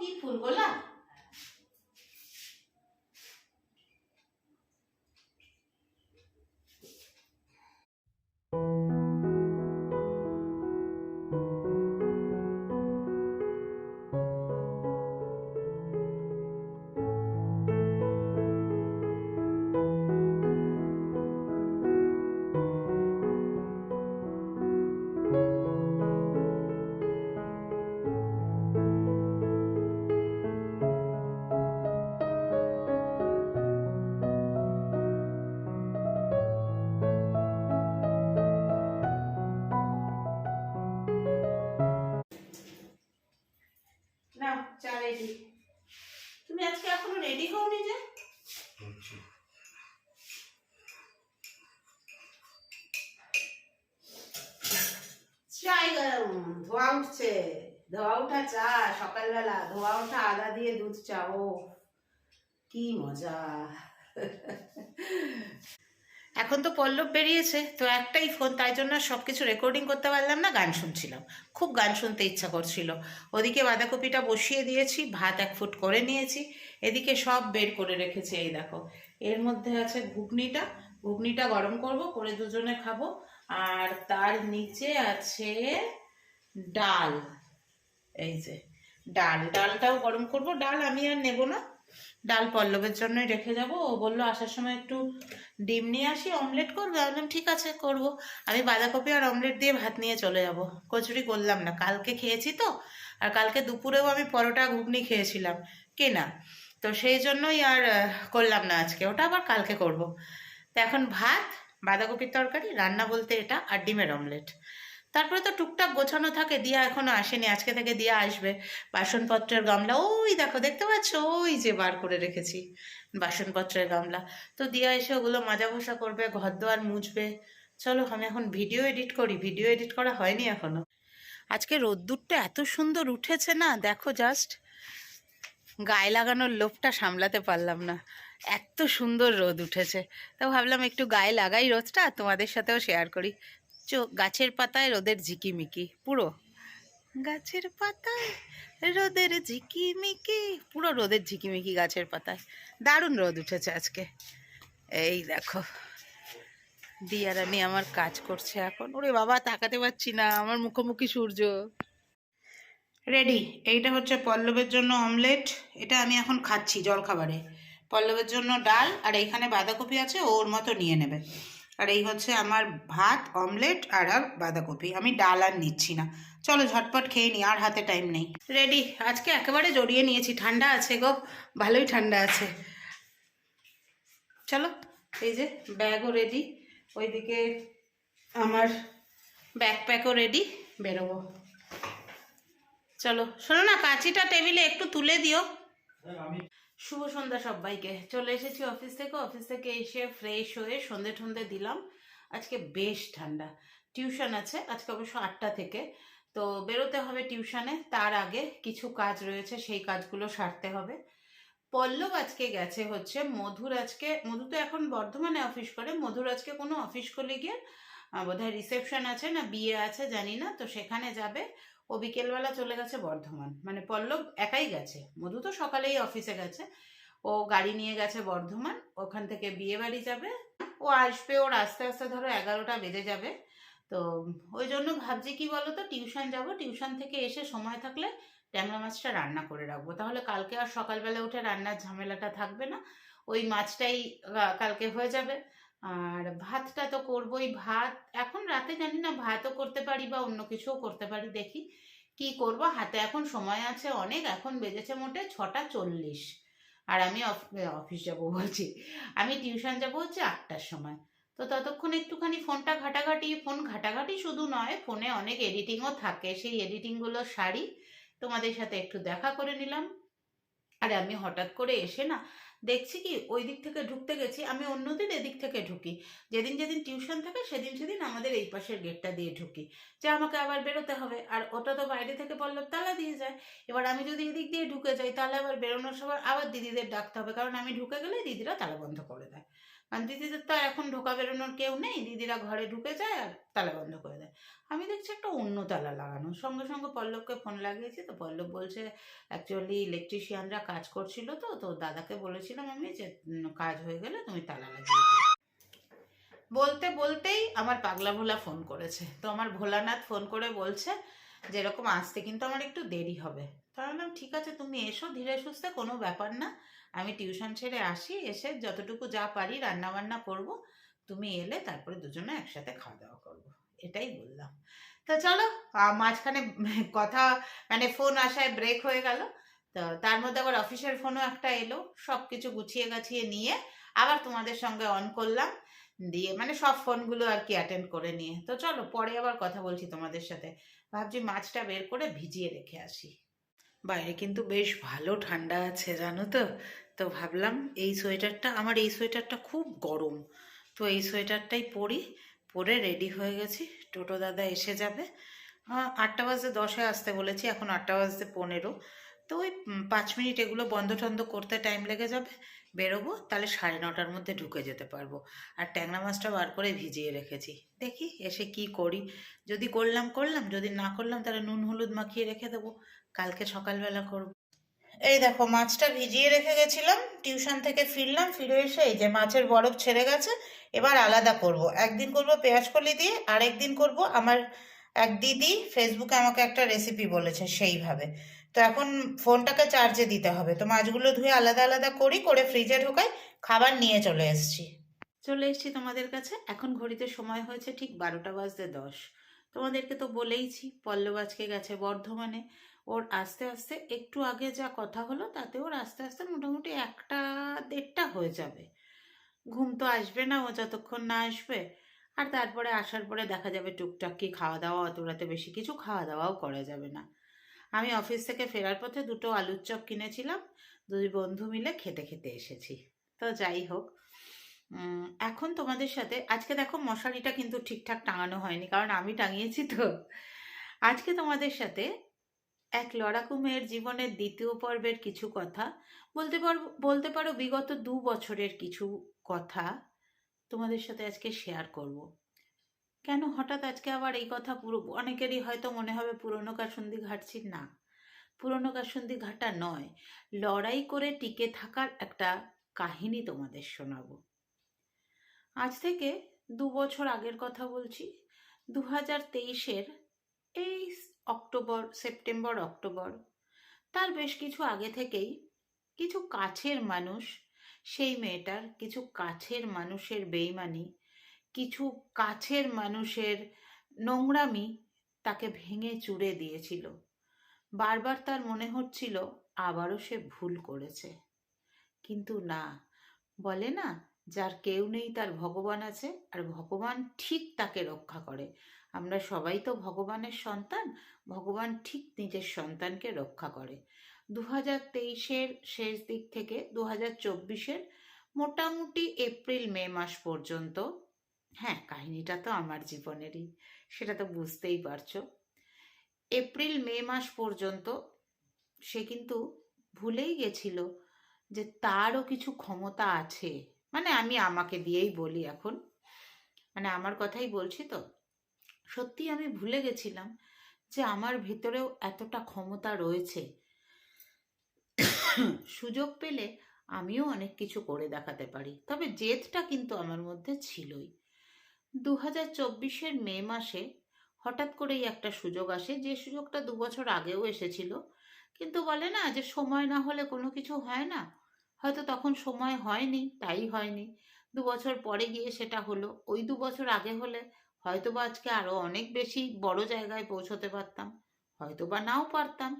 কি ফুল গোলাপ উঠা চা, সকালবেলা, ধোয়া ওঠা, আদা দিয়ে দুধ চা ও কি মজা। এখন তো পল্লব বেরিয়েছে, তো একটাই ফোন, তাই জন্য সব কিছু রেকর্ডিং করতে পারলাম না, গান শুনছিলাম। খুব গান শুনতে ইচ্ছা করছিল। ওদিকে বাঁধাকপিটা বসিয়ে দিয়েছি, ভাত এক ফুট করে নিয়েছি, এদিকে সব বের করে রেখেছি, এই দেখো। এর মধ্যে আছে ঘুগনিটা ঘুগনিটা গরম করব, করে দুজনে খাব। আর তার নিচে আছে ডাল। এই যে, ডাল, ডালটাও গরম করব। ডাল আমি আর নেব না। ডাল পল্লবের জন্যই রেখে যাব। ও বলল, আসার সময় একটু ডিম নিয়ে আসি, অমলেট করবে। বললাম, ঠিক আছে, করব। আমি বাঁধাকপি আর অমলেট দিয়ে ভাত নিয়ে চলে যাব। কচুরি করলাম না, কালকে খেয়েছি তো। আর কালকে দুপুরেও আমি পরোটা, ঘুগনি খেয়েছিলাম, কেনা। তো সেই জন্যই আর করলাম না আজকে। ওটা আবার কালকে করব। তো এখন ভাত, বাঁধাকপির তরকারি, রান্না বলতে এটা, আর ডিমের অমলেট। তারপরে তো টুকটাক গোছানো থাকে, দিয়া এখনও আসেনি, আজকে থেকে দিয়া আসবে। বাসনপত্রের গামলা, ওই দেখো, দেখতে পাচ্ছ? ওই যে বার করে রেখেছি বাসনপত্রের গামলা। তো দিয়া এসে ওগুলো মাজা ঘষা করবে ঘর দোয়ার মুছবে। চলো, আমি এখন ভিডিও এডিট করি। ভিডিও এডিট করা হয়নি এখনও। আজকে রোদ্দুরটা এত সুন্দর উঠেছে না, দেখো জাস্ট গায়ে লাগানোর লোভটা সামলাতে পারলাম না। এত সুন্দর রোদ উঠেছে। তো ভাবলাম একটু গায়ে লাগাই রোদটা, তোমাদের সাথেও শেয়ার করি। চো গাছের পাতায় রোদের ঝিকিমিকি, পুরো। গাছের পাতায় রোদের ঝিকিমিকি, পুরো রোদের ঝিকিমিকি গাছের পাতায়। দারুণ রোদ উঠেছে আজকে। এই দেখো, দিয়ারানি আমার কাজ করছে এখন। ওরে বাবা, তাকাতে পারছি না, আমার মুখোমুখি সূর্য। রেডি এইটা হচ্ছে পল্লবের জন্য অমলেট এটা আমি এখন খাচ্ছি জলখাবারে। পল্লবের জন্য ডাল, আর এইখানে বাঁধাকপি আছে ওর মতো নিয়ে নেবে। আর এই হচ্ছে আমার ভাত, অমলেট আর আর বাঁধাকপি। আমি ডাল আর নিচ্ছি না। চলো ঝটপট খেয়ে নিই, আর হাতে টাইম নেই। রেডি আজকে একেবারে জড়িয়ে নিয়েছি। ঠান্ডা আছে গো, ভালোই ঠান্ডা আছে। চলো, এই যে ব্যাগও রেডি ওইদিকে আমার ব্যাকপ্যাকও রেডি বেরোবো। চলো, শোনো না, কাঁচিটা টেবিলে একটু তুলে দিও। শুভ সন্ধ্যা সবাইকে। চলে এসেছি অফিস থেকে। অফিস থেকে এসে ফ্রেশ হয়ে সন্ধে ঠন্ধে দিলাম। আজকে বেশ ঠান্ডা। টিউশন আছে আজকে অবশ্য আটটা থেকে। তো বেরোতে হবে টিউশনে তার আগে কিছু কাজ রয়েছে সেই কাজগুলো সারতে হবে। পল্লব আজকে গেছে হচ্ছে মধুর আজকে মধু তো এখন বর্ধমানে অফিস করে। মধুর আজকে কোনো অফিস আহ, বোধহয় রিসেপশন আছে না বিয়ে আছে জানি না। তো সেখানে যাবে। ও বিকেলবেলা চলে গেছে বর্ধমান। মানে পল্লব একাই গেছে। মধু তো সকালেই অফিসে গেছে। ও গাড়ি নিয়ে গেছে বর্ধমান। ওখান থেকে বিয়ে বাড়ি যাবে। ও আসবে ওর আস্তে আস্তে ধরো এগারোটা বেজে যাবে। তো ওই জন্য ভাবছি কি বলো তো টিউশন যাব। টিউশন থেকে এসে সময় থাকলে ট্যাংরা মাছটা রান্না করে রাখব। তাহলে কালকে আর সকালবেলা উঠে রান্নার ঝামেলাটা থাকবে না। ওই মাছটাই কালকে হয়ে যাবে। আর ভাতটা তো করবোই, ভাত এখন রাতে জানি না, ভাতও করতে পারি বা অন্য কিছুও করতে পারি, দেখি কি করব। হাতে এখন সময় আছে অনেক, এখন বেজেছে মোটে ছটা চল্লিশ। আর আমি অফ- অফিস যাব বলছি। আমি টিউশন যাব হচ্ছে আটটার সময়। তো ততক্ষণ একটুখানি ফোনটা ঘাটাঘাটি, ফোন ঘাটাঘাটি শুধু নয়, ফোনে অনেক এডিটিংও থাকে। সেই এডিটিংগুলো সারি তোমাদের সাথে একটু দেখা করে নিলাম। আর আমি হঠাৎ করে এসে না দেখছি কি, ওই দিক থেকে ঢুকতে গেছি, আমি অন্যদিন এদিক থেকে ঢুকি। যেদিন যেদিন টিউশন থাকে, সেদিন সেদিন আমাদের এই পাশের গেটটা দিয়ে ঢুকি। যে আমাকে আবার বেরোতে হবে, আর ওটা তো বাইরে থেকে বলল, তালা দিয়ে যায় এবার আমি যদি এদিক দিয়ে ঢুকে যাই, তাহলে আবার বেরোনোর সময় আবার দিদিদের ডাকতে হবে, কারণ আমি ঢুকে গেলে দিদিরা তালা বন্ধ করে দেয়। আর দিদিদের তো এখন ঢোকা বেরোনোর কেউ নেই, দিদিরা ঘরে ঢুকে যায় আর তালা বন্ধ করে দেয়। আমি দেখছি একটা অন্য তালা লাগানো। সঙ্গে সঙ্গে পল্লবকে ফোন লাগিয়েছি, তো পল্লব বলছে অ্যাকচুয়ালি ইলেকট্রিশিয়ানরা কাজ করছিল তো তো দাদাকে বলেছিলাম আমি যে কাজ হয়ে গেলে তুমি তালা লাগিয়ে দিও। বলতে বলতেই আমার পাগলা ভোলা ফোন করেছে। তো আমার ভোলানাথ ফোন করে বলছে যে এরকম আসতে কিন্তু আমার একটু দেরি হবে। তা বললাম ঠিক আছে, তুমি এসো, ধীরে সুস্থে, কোনো ব্যাপার না। আমি টিউশন ছেড়ে আসি, এসে যতটুকু যা পারি রান্না বান্না করব। তুমি এলে তারপরে দুজনে একসাথে খাওয়া দাওয়া করব। এটাই বললাম। তো চলো মাঝখানে কথা মানে ফোন আসায় ব্রেক হয়ে গেল। তো তার মধ্যে আবার অফিসের ফোনও একটা এলো। সব কিছু গুছিয়ে গাছিয়ে নিয়ে আবার তোমাদের সঙ্গে অন করলাম। দিয়ে মানে সব ফোনগুলো আর কি অ্যাটেন্ড করে নিয়ে। তো চলো, পরে আবার কথা বলছি তোমাদের সাথে। ভাবছি মাছটা বের করে ভিজিয়ে রেখে আসি। বাইরে কিন্তু বেশ ভালো ঠান্ডা আছে, জানো তো? তো ভাবলাম এই সোয়েটারটা, আমার এই সোয়েটারটা খুব গরম। তো এই সোয়েটারটাই পরি, পরে রেডি হয়ে গেছি। টোটো দাদা এসে যাবে। আটটা বাজতে দশে আসতে বলেছি, এখন আটটা বাজতে পনেরো। তো ওই পাঁচ মিনিট এগুলো বন্ধ টন্ধ করতে টাইম লেগে যাবে, বেরোবো, তাহলে সাড়ে নটার মধ্যে ঢুকে যেতে পারব। আর ট্যাংরা মাছটা বার করে ভিজিয়ে রেখেছি। দেখি এসে কি করি। যদি করলাম করলাম, যদি না করলাম, তাহলে নুন, হলুদ মাখিয়ে রেখে দেবো। কালকে সকালবেলা করব। এই দেখো, মাছটা ভিজিয়ে রেখে গেছিলাম, টিউশন থেকে ফিরলাম, ফিরে এসে এই যে মাছের বরফ ছেড়ে গেছে, এবার আলাদা করব। একদিন করব পেঁয়াজ কলি দিয়ে আর একদিন করব আমার এক দিদি ফেসবুকে আমাকে একটা রেসিপি বলেছে সেইভাবে। তো এখন ফোনটাকে চার্জে দিতে হবে। তো মাছগুলো ধুয়ে আলাদা আলাদা করি, করে ফ্রিজে ঢোকাই, খাবার নিয়ে চলে এসছি। চলে এসেছি তোমাদের কাছে। এখন ঘড়িতে সময় হয়েছে ঠিক বারোটা বাজতে দশ। তোমাদেরকে তো বলেইছি, পল্লব আজকে গেছে বর্ধমানে। ওর আস্তে আস্তে একটু আগে যা কথা হলো, তাতে ওর আস্তে আস্তে মোটামুটি একটা দেড়টা হয়ে যাবে। ঘুম তো আসবে না, ও যতক্ষণ না আসবে। আর তারপরে আসার পরে দেখা যাবে টুকটাক কি খাওয়া দাওয়া, অত রাতে বেশি কিছু খাওয়া দাওয়াও করা যাবে না। আমি অফিস থেকে ফেরার পথে দুটো আলুর চপ কিনেছিলাম। দুই বন্ধু মিলে খেতে খেতে এসেছি। তো যাই হোক এখন তোমাদের সাথে, আজকে দেখো মশারিটা কিন্তু ঠিকঠাক টাঙানো হয়নি, কারণ আমি টাঙিয়েছি তো। আজকে তোমাদের সাথে এক লড়াকু মেয়ের জীবনের দ্বিতীয় পর্বের কিছু কথা, বলতে পারব বলতে পারো বিগত দু বছরের কিছু কথা তোমাদের সাথে আজকে শেয়ার করব। কেন হঠাৎ আজকে আবার এই কথা পুরো, অনেকেরই হয়তো মনে হবে পুরনো কাসুন্দি ঘাটছি না। পুরনো কাসুন্দি ঘাটা নয়, লড়াই করে টিকে থাকার একটা কাহিনী তোমাদের শোনাবো। আজ থেকে দু বছর আগের কথা বলছি দু হাজার তেইশের এই অক্টোবর, সেপ্টেম্বর, অক্টোবর। তার বেশ কিছু আগে থেকেই কিছু কাছের মানুষ, সেই মেয়েটার কিছু কাছের মানুষের বেইমানি কিছু কাছের মানুষের নোংরামি তাকে ভেঙে চুড়ে দিয়েছিল। বারবার তার মনে হচ্ছিল আবারও সে ভুল করেছে। কিন্তু না, বলে না, যার কেউ নেই তার ভগবান আছে আর ভগবান ঠিক তাকে রক্ষা করে। আমরা সবাই তো ভগবানের সন্তান, ভগবান ঠিক নিজের সন্তানকে রক্ষা করে। দু হাজার তেইশের শেষ দিক থেকে দু হাজার চব্বিশের মোটামুটি এপ্রিল, মে মাস পর্যন্ত হ্যাঁ কাহিনীটা তো আমার জীবনেরই, সেটা তো বুঝতেই পারছ। এপ্রিল, মে মাস পর্যন্ত সে কিন্তু ভুলেই গেছিল যে তারও কিছু ক্ষমতা আছে। মানে আমি আমাকে দিয়েই বলি এখন মানে আমার কথাই বলছি তো। সত্যি আমি ভুলে গেছিলাম যে আমার ভিতরেও এতটা ক্ষমতা রয়েছে। সুযোগ পেলে আমিও অনেক কিছু করে দেখাতে পারি, তবে জেদটা কিন্তু আমার মধ্যে ছিলই। দু হাজার চব্বিশের মে মাসে হঠাৎ করেই একটা সুযোগ আসে। যে সুযোগটা দু বছর আগেও এসেছিল। কিন্তু বলে না যে সময় না হলে কোনো কিছু হয় না। হয়তো তখন সময় হয়নি, তাই হয়নি। দু বছর পরে গিয়ে সেটা হলো। ওই দু বছর আগে হলে হয়তো বা আজকে আরও অনেক বেশি বড় জায়গায় পৌঁছতে পারতাম। হয়তো বা নাও পারতাম।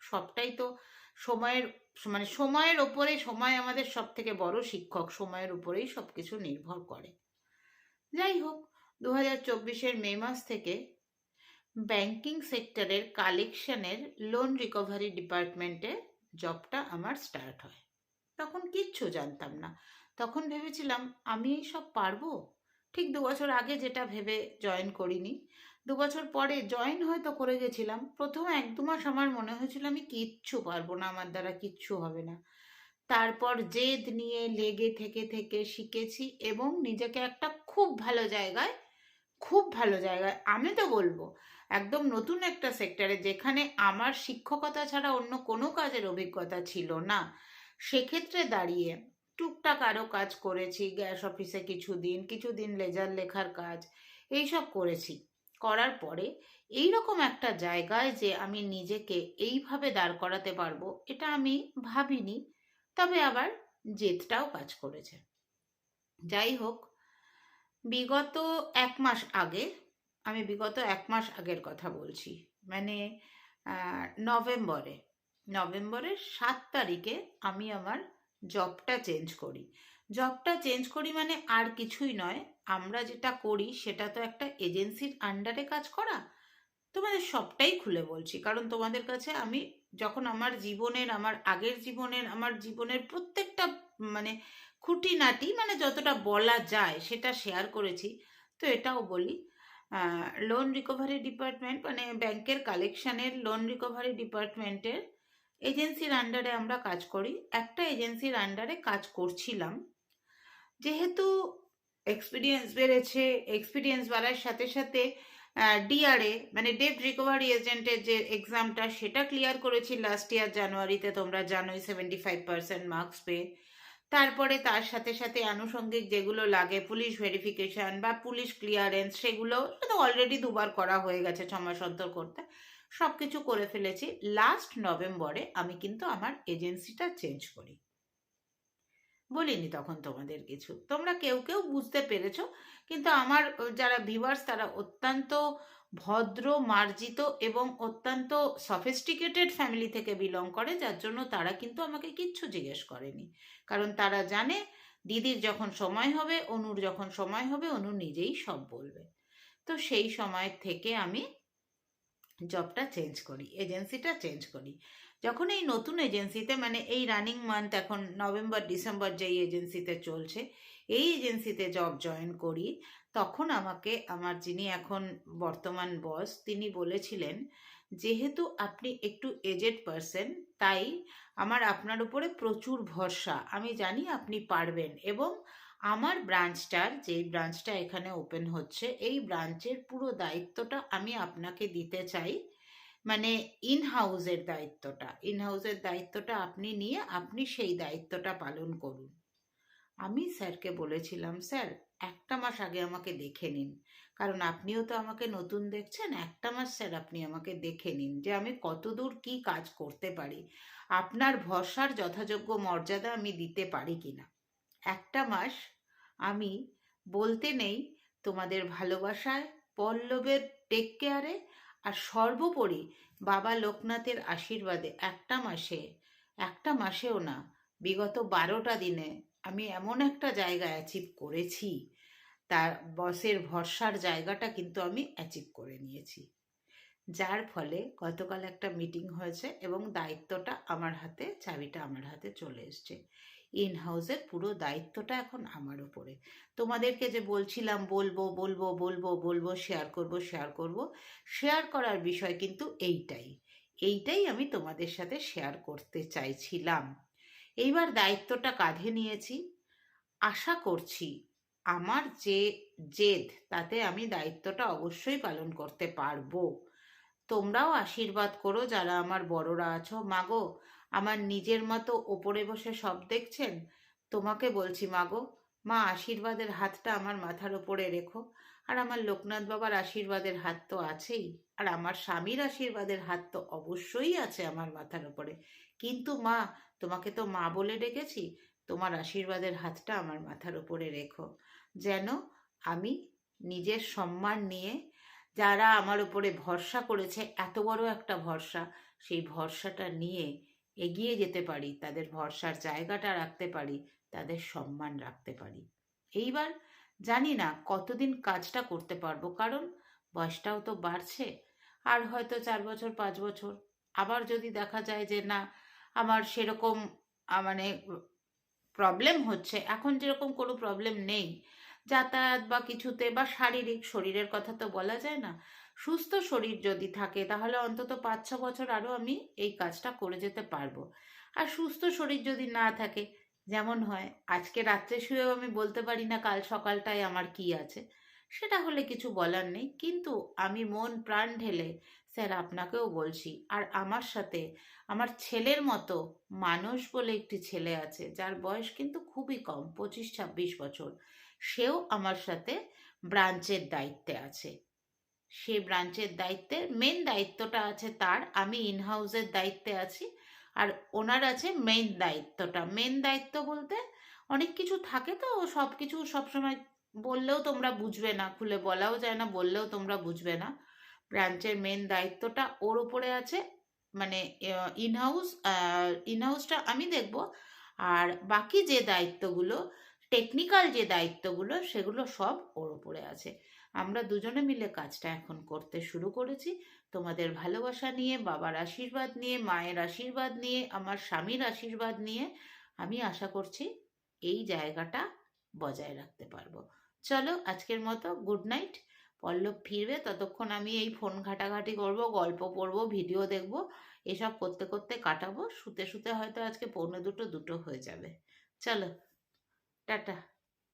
সবটাই তো সময়ের মানে সময়ের ওপরে সময় আমাদের সব থেকে বড় শিক্ষক। সময়ের উপরেই সব কিছু নির্ভর করে। যাই হোক দু হাজার চব্বিশের মে মাস থেকে ব্যাংকিং সেক্টরের কালেকশনের লোন রিকভারি ডিপার্টমেন্টে জবটা আমার স্টার্ট হয়। তখন কিচ্ছু জানতাম না। তখন ভেবেছিলাম, আমি এই সব পারব? ঠিক দু বছর আগে যেটা ভেবে জয়েন করিনি। দু বছর পরে জয়েন হয়তো করে গেছিলাম। প্রথম এক দু মাস আমার মনে হয়েছিল, আমি কিচ্ছু পারব না, আমার দ্বারা কিচ্ছু হবে না। তারপর জেদ নিয়ে লেগে থেকে থেকে শিখেছি এবং নিজেকে একটা খুব ভালো জায়গায়, খুব ভালো জায়গায়, আমি তো বলব, একদম নতুন একটা সেক্টরে যেখানে আমার শিক্ষকতা ছাড়া অন্য কোনো কাজের অভিজ্ঞতা ছিল না। সেক্ষেত্রে দাঁড়িয়ে টুকটাক আরও কাজ করেছি, গ্যাস অফিসে কিছু দিন কিছু দিন লেজার লেখার কাজ, এইসব করেছি। করার পরে এই রকম একটা জায়গায় যে আমি নিজেকে এইভাবে দাঁড় করাতে পারব, এটা আমি ভাবিনি। তবে আবার জেদটাও কাজ করেছে। যাই হোক, বিগত এক মাস আগে, আমি বিগত এক মাস আগের কথা বলছি মানে নভেম্বরে, নভেম্বরের সাত তারিখে আমি আমার জবটা চেঞ্জ করি। জবটা চেঞ্জ করি মানে আর কিছুই নয়, আমরা যেটা করি সেটা তো একটা এজেন্সির আন্ডারে কাজ করা। তোমাদের সবটাই খুলে বলছি, কারণ তোমাদের কাছে আমি যখন আমার জীবনের, আমার আগের জীবনের, আমার জীবনের প্রত্যেকটা মানে খুঁটিনাটি মানে যতটা বলা যায় সেটা শেয়ার করেছি। তো এটাও বলি। লোন রিকভারি ডিপার্টমেন্ট মানে ব্যাংকের কালেকশানের লোন রিকভারি ডিপার্টমেন্টের এজেন্সির আন্ডারে আমরা কাজ করি। একটা এজেন্সির আন্ডারে কাজ করছিলাম। যেহেতু এক্সপিরিয়েন্স বেড়েছে এক্সপিরিয়েন্স বাড়ার সাথে সাথে ডিআরএ মানে ডেট রিকভারি এজেন্টের যে এক্সামটা সেটা ক্লিয়ার করেছি লাস্ট ইয়ার জানুয়ারিতে তোমরা জানোই সেভেন্টি ফাইভ পার্সেন্ট মার্কস পেয়ে। তারপরে তার সাথে সাথে আনুষঙ্গিক যেগুলো লাগে পুলিশ ভেরিফিকেশন বা পুলিশ ক্লিয়ারেন্স সেগুলো তো অলরেডি দুবার করা হয়ে গেছে ছমাস অন্তর করতে। সব কিছু করে ফেলেছি। লাস্ট নভেম্বরে আমি কিন্তু আমার এজেন্সিটা চেঞ্জ করি। বলিনি তখন তোমাদের কিছু। তোমরা কেউ কেউ বুঝতে পেরেছ, কিন্তু আমার যারা ভিউয়ার্স তারা অত্যন্ত ভদ্র, মার্জিত এবং অত্যন্ত সফিস্টিকেটেড ফ্যামিলি থেকে বিলং করে, যার জন্য তারা কিন্তু আমাকে কিচ্ছু জিজ্ঞেস করেনি। কারণ তারা জানে দিদির যখন সময় হবে, অনুর যখন সময় হবে, অনু নিজেই সব বলবে। তো সেই সময় থেকে আমি জবটা চেঞ্জ করি এজেন্সিটা চেঞ্জ করি। যখন এই নতুন এজেন্সিতে মানে এই রানিং মান্থ এখন নভেম্বর ডিসেম্বর যেই এজেন্সিতে চলছে, এই এজেন্সিতে জব জয়েন করি, তখন আমাকে, আমার যিনি এখন বর্তমান বস তিনি বলেছিলেন, যেহেতু আপনি একটু এজেড পারসন তাই আমার আপনার উপরে প্রচুর ভরসা। আমি জানি আপনি পারবেন এবং আমার ব্রাঞ্চটার যেই ব্রাঞ্চটা এখানে ওপেন হচ্ছে, এই ব্রাঞ্চের পুরো দায়িত্বটা আমি আপনাকে দিতে চাই। মানে ইন হাউসের দায়িত্বটা ইন হাউসের দায়িত্বটা আপনি নিয়ে আপনি সেই দায়িত্বটা পালন করুন। আমি স্যারকে বলেছিলাম, স্যার, একটা মাস আগে আমাকে দেখে নিন। কারণ আপনিও তো আমাকে নতুন দেখছেন, একটা মাস স্যার আপনি আমাকে দেখে নিন যে আমি কতদূর কি কাজ করতে পারি। আপনার ভরসার যথাযোগ্য মর্যাদা আমি দিতে পারি কি না একটা মাস আমি বলতে নেই তোমাদের ভালোবাসায়, পল্লবের টেক কেয়ারে আর সর্বোপরি বাবা লোকনাথের আশীর্বাদে একটা মাসে, একটা মাসেও না, বিগত বারোটা দিনে আমি এমন একটা জায়গা অ্যাচিভ করেছি। তার বসের ভরসার জায়গাটা কিন্তু আমি অ্যাচিভ করে নিয়েছি। যার ফলে গতকাল একটা মিটিং হয়েছে এবং দায়িত্বটা আমার হাতে, চাবিটা আমার হাতে চলে এসছে। ইন হাউসের পুরো দায়িত্বটা এখন আমার উপরে। তোমাদেরকে যে বলছিলাম, বলব বলব বলব বলব শেয়ার করব শেয়ার করব শেয়ার করার বিষয় কিন্তু এইটাই। এইটাই আমি তোমাদের সাথে শেয়ার করতে চাইছিলাম। এইবার দায়িত্বটা কাঁধে নিয়েছি। আশা করছি আমার যে জেদ, তাতে আমি দায়িত্বটা অবশ্যই পালন করতে পারব। তোমরাও আশীর্বাদ করো যারা আমার বড়রা আছো। মাগো আমার নিজের মতো ওপরে বসে সব দেখছেন? তোমাকে বলছি মাগো মা, আশীর্বাদের হাতটা আমার মাথার ওপরে রেখো। আর আমার লোকনাথ বাবার আশীর্বাদের হাত তো আছেই। আর আমার স্বামীর আশীর্বাদের হাত তো অবশ্যই আছে আমার মাথার ওপরে। কিন্তু মা, তোমাকে তো মা বলে ডেকেছি। তোমার আশীর্বাদের হাতটা আমার মাথার উপরে রেখো। যেন আমি নিজের সম্মান নিয়ে যারা আমার উপরে ভরসা করেছে, এত বড় একটা ভরসা, সেই ভরসাটা নিয়ে এগিয়ে যেতে পারি, তাদের ভরসার জায়গাটা রাখতে পারি, তাদের সম্মান রাখতে পারি। এইবার জানি না কতদিন কাজটা করতে পারব, কারণ বয়সটাও তো বাড়ছে, আর হয়তো চার বছর, পাঁচ বছর। আবার যদি দেখা যায় যে না, আমার সেরকম মানে প্রবলেম হচ্ছে, এখন যেরকম কোনো প্রবলেম নেই, যাতায়াত বা কিছুতে বা শারীরিক, শরীরের কথা তো বলা যায় না সুস্থ শরীর যদি থাকে, তাহলে অন্তত পাঁচ ছ বছর আরও আমি এই কাজটা করে যেতে পারব। আর সুস্থ শরীর যদি না থাকে, যেমন হয়, আজকে রাত্রে শুয়েও আমি বলতে পারি না কাল সকালটায় আমার কি আছে, সেটা হলে কিছু বলার নেই। কিন্তু আমি মন প্রাণ ঢেলে, স্যার আপনাকেও বলছি, আর আমার সাথে আমার ছেলের মতো মানুষ বলে একটি ছেলে আছে, যার বয়স কিন্তু খুবই কম পঁচিশ ছাব্বিশ বছর, সেও আমার সাথে ব্রাঞ্চের দায়িত্বে আছে। সে ব্রাঞ্চের দায়িত্বে মেন দায়িত্বটা আছে তার, আমি ইনহাউসের দায়িত্বে আছি। আর ওনার আছে মেন দায়িত্বটা। মেন দায়িত্ব বলতে অনেক কিছু থাকে তো, সব কিছু সবসময় বললেও তোমরা বুঝবে না, খুলে বলাও যায় না, বললেও তোমরা বুঝবে না। ব্রাঞ্চের মেন দায়িত্বটা ওর উপরে আছে মানে ইনহাউস ইনহাউসটা আমি দেখব। আর বাকি যে দায়িত্বগুলো টেকনিক্যাল যে দায়িত্বগুলো, সেগুলো সব ওর উপরে আছে। আমরা দুজনে মিলে কাজটা এখন করতে শুরু করেছি। তোমাদের ভালোবাসা নিয়ে, বাবার আশীর্বাদ নিয়ে, মায়ের আশীর্বাদ নিয়ে, আমার স্বামীর আশীর্বাদ নিয়ে আমি আশা করছি এই জায়গাটা বজায় রাখতে পারব। চলো আজকের মতো গুড নাইট পল্লব ফিরবে, ততক্ষণ আমি এই ফোন ঘাটাঘাটি করব, গল্প পড়ব ভিডিও দেখব, এসব করতে করতে কাটাবো। শুতে শুতে হয়তো আজকে পৌনে দুটো দুটো হয়ে যাবে। চলো, টাটা।